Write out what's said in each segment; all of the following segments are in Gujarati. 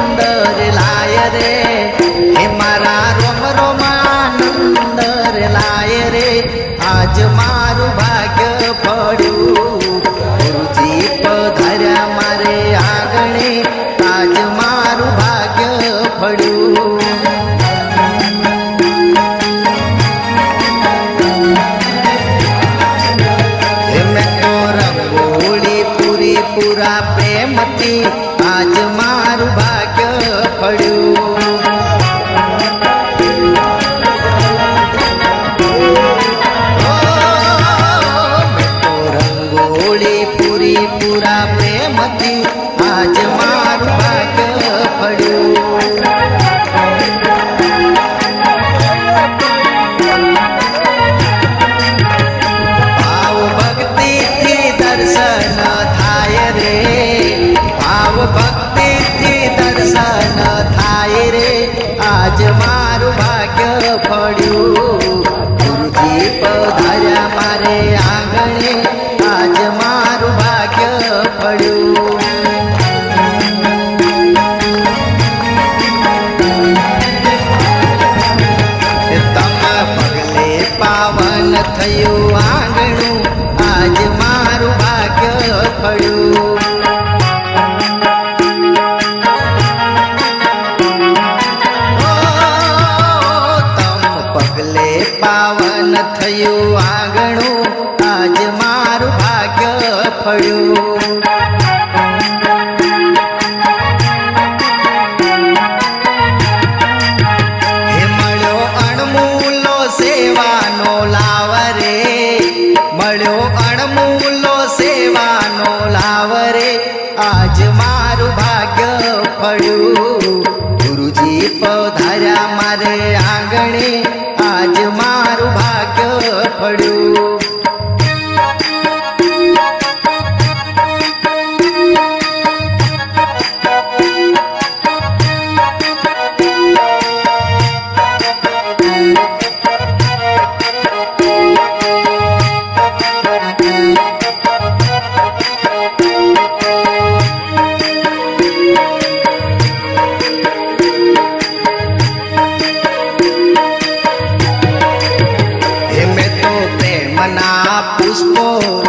આનંદ રે લાય રે. હે મારા રોમ રોમ લાય રે. આજ મારું ભાગ્ય પડ્યું. ગુરુજી પધાર્યા મારે આંગણે. આજ મારું ભાગ્ય પડ્યું. પૂરા પ્રેમથી આજ આજ મારું ભાગ્ય પડ્યું ભાવ ભક્તિથી દર્શન થાય રે. ભાવ ભક્તિથી દર્શન થાય રે. આજ મારું ભાગ્ય પડ્યું થયું આંગણું. આજ મારું ભાગ્ય ફળ્યું પગલે પાવન થયું આંગણું. આજ મારું ભાગ્ય પડ્યું મારે આંગણે આજ મારું ભાગ્ય પડ્યું. this boy.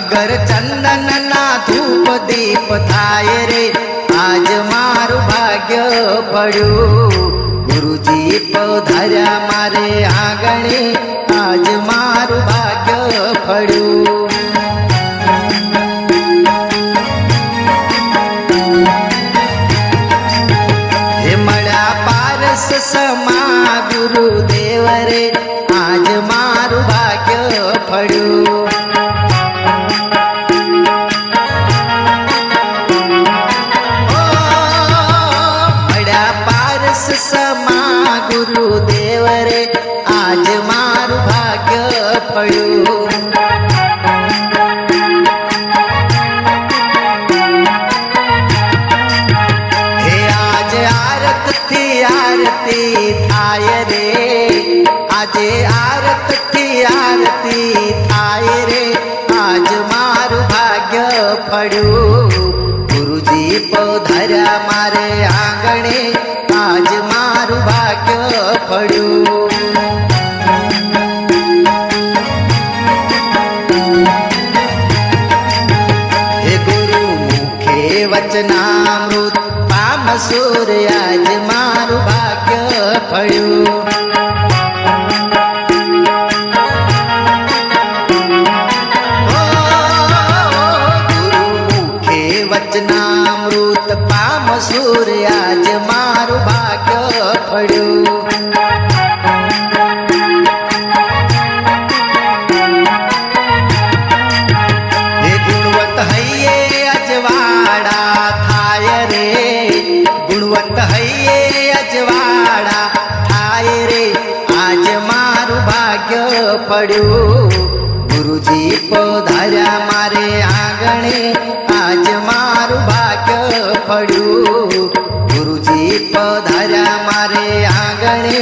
અગર ચંદન ના ધૂપ દીપ થાય રે આજ મારું ભાગ્ય પડ્યું ગુરુજી પધાર્યા મારે આંગણે આજ મારું ભાગ્ય પડ્યું સમા ગુરુદેવ રે આજ મારું ભાગ્ય પડ્યું આરતથી આરતી થાય રે. આજે આરતથી આરતી થાય રે. આજ મારું ભાગ્ય પડ્યું ગુરુજી પધાર્યા મારે આંગણે. આજ મારું ભાગ્ય પડ્યું વચનામૃત. પામ સૂર્ય આજ મારું ભાગ્ય થયું. વચનામૃત પામ સૂર્ય આજ મારું ભાગ્ય ફળ્યું ભાગ્ય પડ્યું. ગુરુજી પધાર્યા મારે આંગણે આજ મારું ભાગ્ય પડ્યું. ગુરુજી પધાર્યા મારે આંગણે